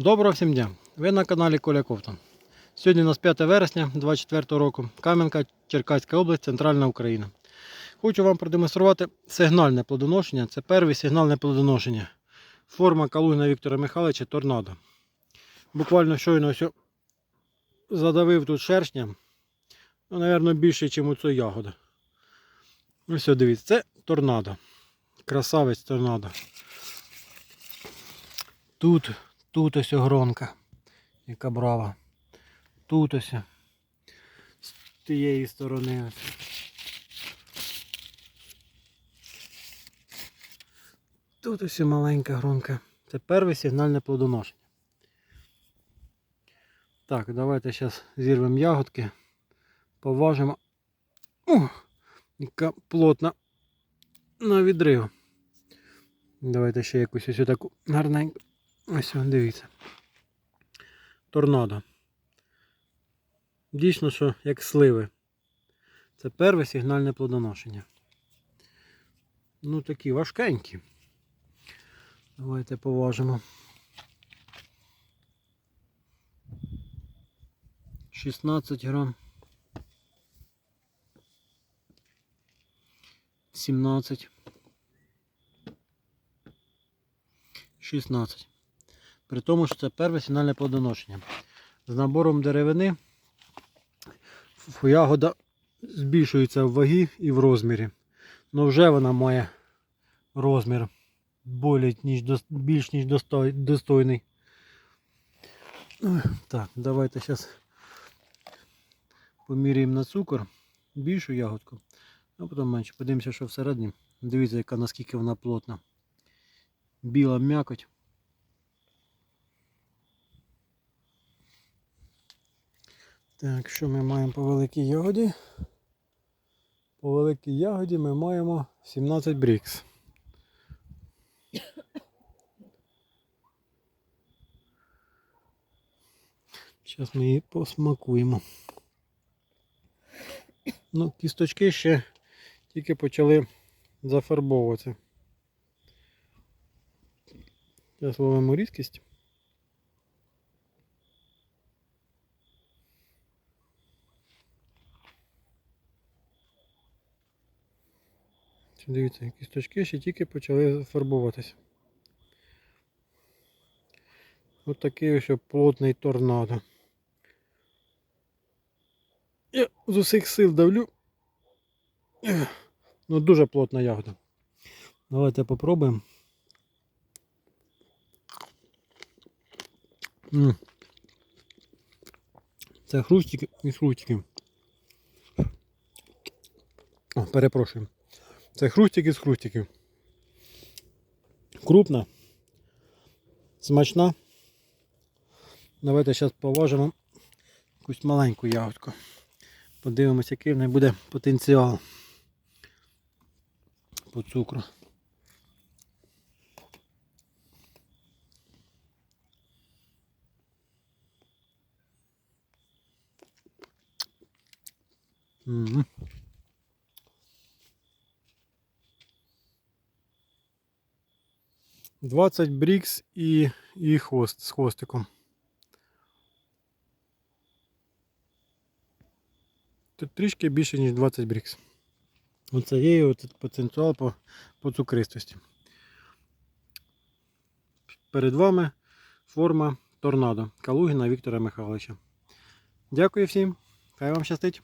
Доброго всім дня! Ви на каналі Коля Ковтун. Сьогодні у нас 5 вересня 24 року. Кам'янка, Черкаська область, Центральна Україна. Хочу вам продемонструвати сигнальне плодоношення. Це перше сигнальне плодоношення. Форма Калугіна Віктора Михайловича Торнадо. Буквально щойно ось задавив тут шершня. Ну, напевно, більше, ніж у цю ягоду. Ось дивіться, це торнадо. Красавець торнадо. Тут Тут ось гронка, яка брава. Тут ось. З тієї сторони. Тут ось маленька гронка. Це перше сигнальне плодоношення. Так, давайте зараз зірвемо ягодки. Поважимо. О, яка плотна на відрив. Давайте ще якусь ось таку гарненьку. Ось дивіться. Торнадо. Дійсно, що як сливи. Це перше сигнальне плодоношення. Ну такі важкенькі. Давайте поважимо. 16 грам. 17. 16. При тому, що це перше сигнальне плодоношення. З набором деревини ягода збільшується в вагі і в розмірі. Ну вже вона має розмір більш ніж достойний. Так, давайте зараз поміряємо на цукор більшу ягодку, а потім менше. Подивимося, що всередині. Дивіться, яка наскільки вона плотна. Біла м'якоть. Так, що ми маємо по великій ягоді? По великій ягоді ми маємо 17 брікс. Зараз ми її посмакуємо. Ну, кісточки ще тільки почали зафарбовуватися. Зараз ловимо різкість. Дивіться, кісточки ще тільки почали фарбуватися. Ось такий ось плотний торнадо. Я з усіх сил давлю. Ну дуже плотна ягода. Давайте попробуємо. Це хрустики із хрустиків. О, перепрошую. Це хрустики з хрустиків. Крупна, смачна. Давайте зараз поважимо якусь маленьку ягодку. Подивимося, який в неї буде потенціал по цукру. Mm-hmm. 20 брікс і і хвост з хвостиком. Тут трішки більше, ніж 20 брікс. Оце є оце потенціал по, по цукристості. Перед вами форма торнадо Калугіна Віктора Михайловича. Дякую всім, хай вам щастить!